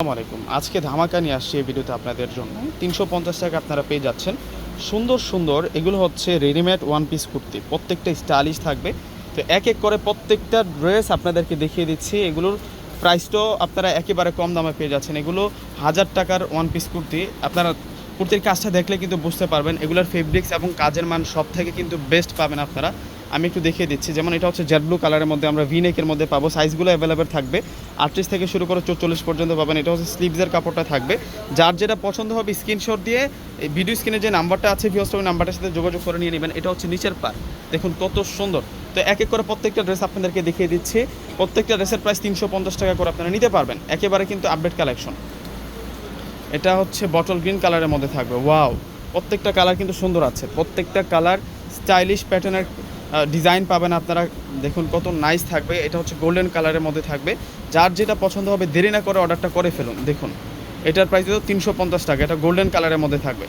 আসসালামু আলাইকুম। আজকে ধামাকা নিয়ে আসছি এই ভিডিওতে আপনাদের জন্য। তিনশো পঞ্চাশ টাকা আপনারা পেয়ে যাচ্ছেন। সুন্দর সুন্দর, এগুলো হচ্ছে রেডিমেড ওয়ান পিস কুর্তি। প্রত্যেকটা স্টাইলিশ থাকবে। তো এক এক করে প্রত্যেকটা ড্রেস আপনাদেরকে দেখিয়ে দিচ্ছি। এগুলোর প্রাইসটাও আপনারা একেবারে কম দামে পেয়ে যাচ্ছেন। এগুলো হাজার টাকার ওয়ান পিস কুর্তি। আপনারা কুর্তির কাজটা দেখলে কিন্তু বুঝতে পারবেন। এগুলোর ফেব্রিক্স এবং কাজের মান সব থেকে কিন্তু বেস্ট পাবেন আপনারা। আমি একটু দেখিয়ে দিচ্ছি। যেমন এটা হচ্ছে জেড ব্লু কালারের মধ্যে আমরা ভিনেকের মধ্যে পাবো। সাইজগুলো অ্যাভেলেবেল থাকবে। আটত্রিশ থেকে শুরু করে চল্লিশ পর্যন্ত পাবেন। এটা হচ্ছে স্লিভসের কাপড়টা থাকবে। যার যেটা পছন্দ হবে স্ক্রিনশট দিয়ে ভিডিও স্ক্রিনে যে নাম্বারটা আছে ভিওস ওই নাম্বারটার সাথে যোগাযোগ করে নিয়ে নেবেন। এটা হচ্ছে নিচের পার দেখুন কত সুন্দর। তো এক এক করে প্রত্যেকটা ড্রেস আপনাদেরকে দেখিয়ে দিচ্ছি। প্রত্যেকটা ড্রেসের প্রাইস তিনশো পঞ্চাশ টাকা করে আপনারা নিতে পারবেন। একেবারে কিন্তু আপডেট কালেকশন এটা হচ্ছে বটল গ্রিন কালারের মধ্যে থাকবে। ওয়াও প্রত্যেকটা কালার কিন্তু সুন্দর আছে। প্রত্যেকটা কালার স্টাইলিশ প্যাটার্নের ডিজাইন পাবেন আপনারা। দেখুন কত নাইস থাকবে। এটা হচ্ছে গোল্ডেন কালারের মধ্যে থাকবে। যার যেটা পছন্দ হবে, দেরি না করে অর্ডারটা করে ফেলুন। দেখুন, এটার প্রাইস তো তিনশো পঞ্চাশ টাকা। এটা গোল্ডেন কালারের মধ্যে থাকবে।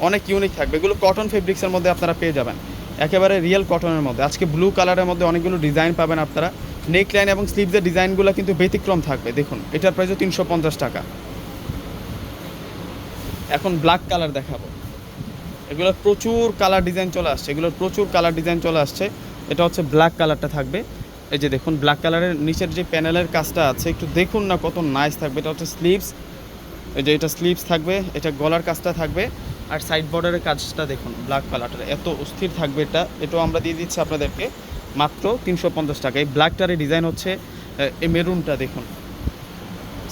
অনেক ইউনিক থাকবে। এগুলো কটন ফেব্রিক্সের মধ্যে আপনারা পেয়ে যাবেন। একেবারে রিয়েল কটনের মধ্যে। আজকে ব্লু কালারের মধ্যে অনেকগুলো ডিজাইন পাবেন আপনারা। নেক লাইন এবং স্লিভসের ডিজাইনগুলো কিন্তু ব্যতিক্রম থাকবে। দেখুন, এটার প্রাইসও তিনশো পঞ্চাশ টাকা। এখন ব্ল্যাক কালার দেখাবো। এগুলোর প্রচুর কালার ডিজাইন চলে আসছে। এগুলোর প্রচুর কালার ডিজাইন চলে আসছে। এটা হচ্ছে ব্ল্যাক কালারটা থাকবে। এই যে দেখুন ব্ল্যাক কালারের নিচের যে প্যানেলের কাজটা আছে, একটু দেখুন না কত নাইস থাকবে। এটা হচ্ছে স্লিভস এই যে এটা স্লিভস থাকবে, এটা গলার কাজটা থাকবে। আর সাইড বর্ডারের কাজটা দেখুন ব্ল্যাক কালারটা এত অস্থির থাকবে এটা। এটাও আমরা দিয়ে দিচ্ছি আপনাদেরকে মাত্র তিনশো পঞ্চাশ টাকা। এই ব্ল্যাকটারের ডিজাইন হচ্ছে এই মেরুনটা দেখুন।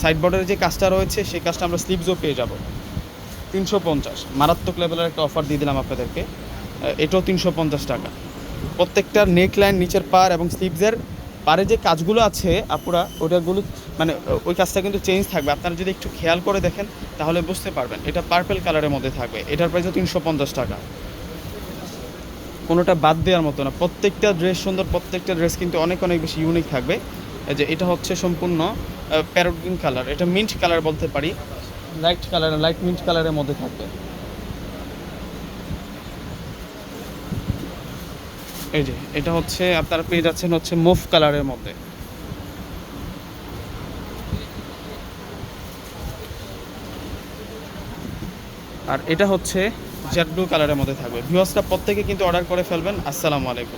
সাইড বর্ডারের যে কাজটা রয়েছে, সেই কাজটা আমরা স্লিভসও পেয়ে যাব। তিনশো পঞ্চাশ। মারাত্মক লেভেলের একটা অফার দিয়ে দিলাম আপনাদেরকে। এটাও তিনশো পঞ্চাশ টাকা। প্রত্যেকটার নেক লাইন নিচের পার এবং স্লিভসের পারে যে কাজগুলো আছে, আপুরা, ওটাগুলো মানে ওই কাজটা কিন্তু চেঞ্জ থাকবে। আপনারা যদি একটু খেয়াল করে দেখেন, তাহলে বুঝতে পারবেন। এটা পার্পেল কালারের মধ্যে থাকবে। এটার প্রাইসও তিনশো পঞ্চাশ টাকা। কোনোটা বাদ দেওয়ার মতো না। প্রত্যেকটা ড্রেস সুন্দর, প্রত্যেকটা ড্রেস কিন্তু অনেক অনেক বেশি ইউনিক থাকবে। যে, এটা হচ্ছে সম্পূর্ণ প্যারোট গ্রিন কালার এটা মিন্ট কালার বলতে পারি। লাইট কালার, লাইট মিন্ট কালারের মধ্যে থাকবে। এই যে, এটা হচ্ছে আপনারা পেয়ে যাচ্ছেন হচ্ছে মুভ কালারের মধ্যে। আর এটা হচ্ছে জেড ব্লু কালারের মধ্যে থাকবে। ভিউয়ার্সটা প্রত্যেকে কিন্তু অর্ডার করে ফেলবেন। আসসালামু আলাইকুম।